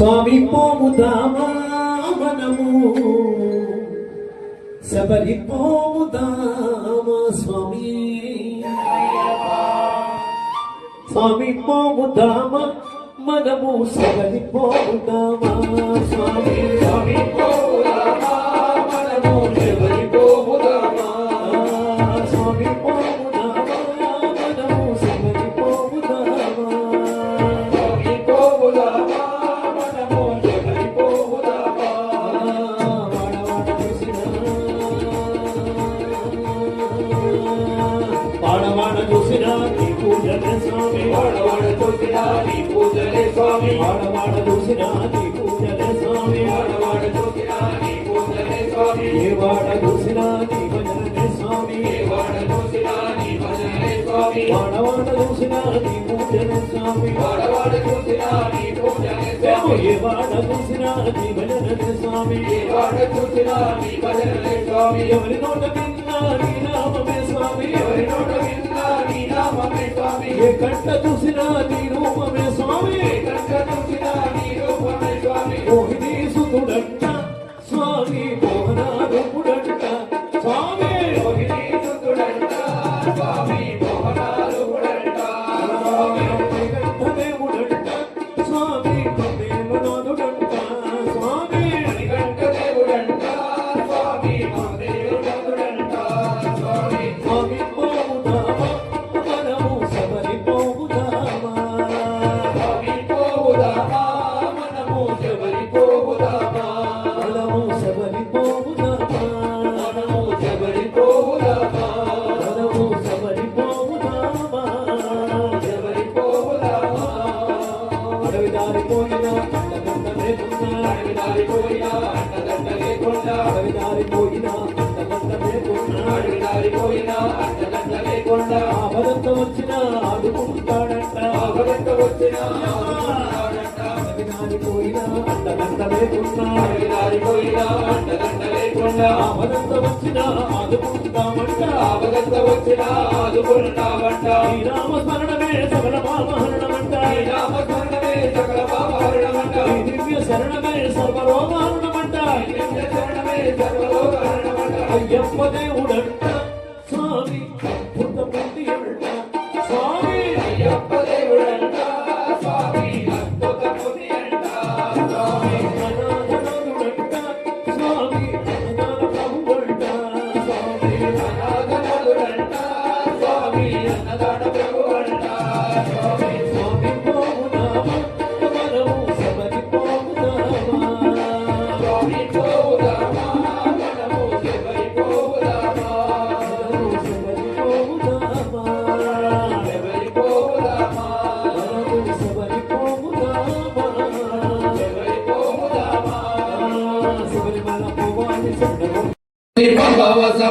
స్వామి పోముదామా మనము. శబరి పోముదామా స్వామి. స్వామి పోముదామా మనము. శబరి పోముదామా స్వామి. స్వామి పోముదామా స్వామి వాడవాడ చూసినా పూజలే స్వామి వాడవాడ చూసినా నీ పూజలే స్వామి ఏ వాడ చూసినా నీ భజనలే స్వామి ఏ వాడ చూసినా నీ భజనలే స్వామి వాడవాడ చూసినా నీ పూజలే స్వామి వాడవాడ చూసినా నీ పూజలే స్వామి ఏ వాడ చూసినా నీ భజనలే స్వామి ఏ వాడ చూసినా నీ భజనలే స్వామి ఎవరి నోట విన్నా నీ నామమే స్వామి? ఎవరి నోట విన్నా నీ నామమే స్వామి ఏ కంట చూసినా నీ రూపమే స్వామి? స్వామి అడవి దారిపోయినా అండదండ లేకుండా ఆపదంత వచ్చినా ఆడుకుంటాడంట ఆపదంత వచ్చినా అండదండ లేకున్నా అడవి దారిపోయినా అండదండ లేకుండా ఆపదంత వచ్చినా ఆడుకుంటామంట ఆపదంత వచ్చినా ఆదుకుంటామంట. Srirama Yes, what they want?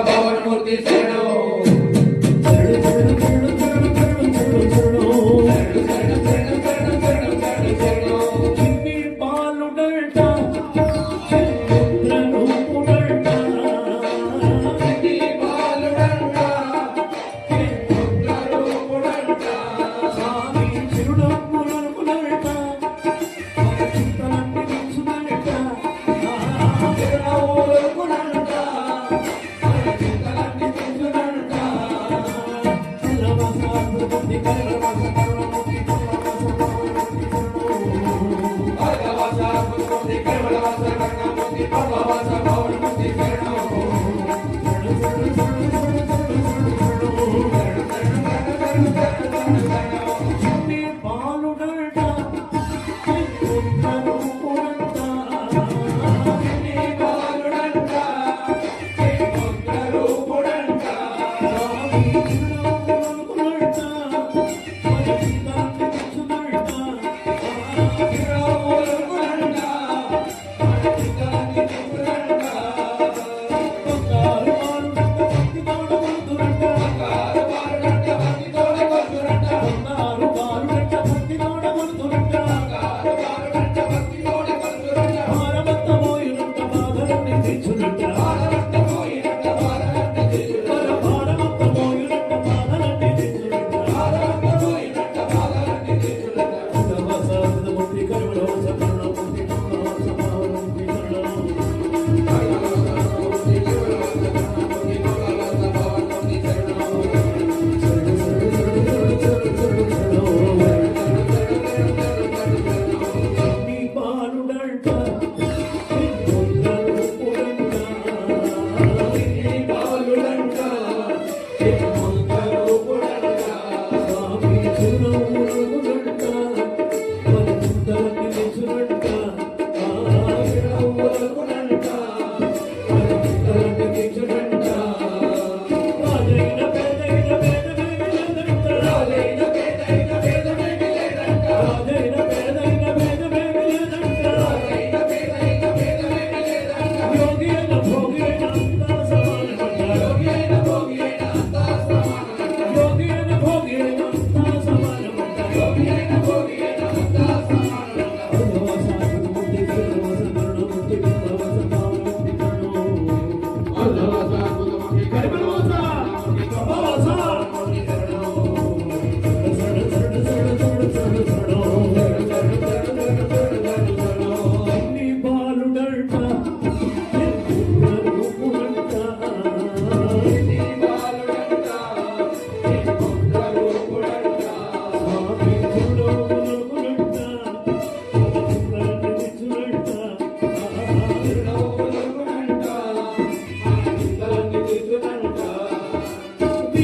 భవన్మూర్తి శరణు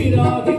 Shri Radhe